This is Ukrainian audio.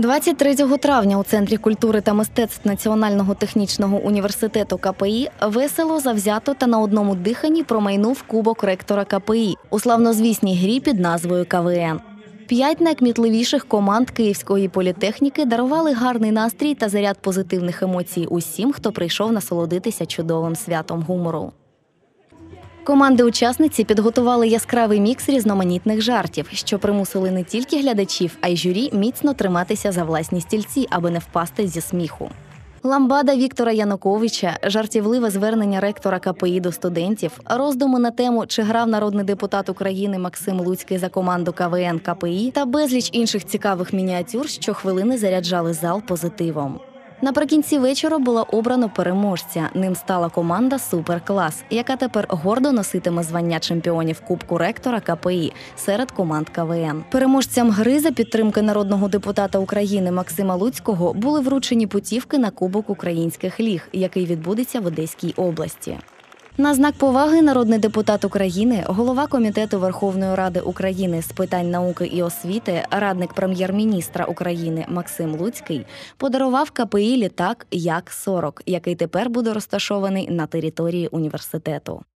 23 травня у Центрі культури та мистецтв Національного технічного університету КПІ весело, завзято та на одному диханні промайнув кубок ректора КПІ у славнозвісній грі під назвою КВН. П'ять найкмітливіших команд Київської політехніки дарували гарний настрій та заряд позитивних емоцій усім, хто прийшов насолодитися чудовим святом гумору. Команди-учасниці підготували яскравий мікс різноманітних жартів, що примусили не тільки глядачів, а й журі міцно триматися за власні стільці, аби не впасти зі сміху. Ламбада Віктора Януковича, жартівливе звернення ректора КПІ до студентів, роздуми на тему, чи грав народний депутат України Максим Луцький за команду КВН КПІ та безліч інших цікавих мініатюр, що хвилини заряджали зал позитивом. Наприкінці вечора було обрано переможця. Ним стала команда Суперклас, яка тепер гордо носитиме звання чемпіонів Кубку ректора КПІ серед команд КВН. Переможцям гри за підтримки народного депутата України Максима Луцького були вручені путівки на Кубок українських ліг, який відбудеться в Одеській області. На знак поваги народний депутат України, голова комітету Верховної Ради України з питань науки і освіти, радник прем'єр-міністра України Максим Луцький подарував КПІ літак Як 40 який тепер буде розташований на території університету.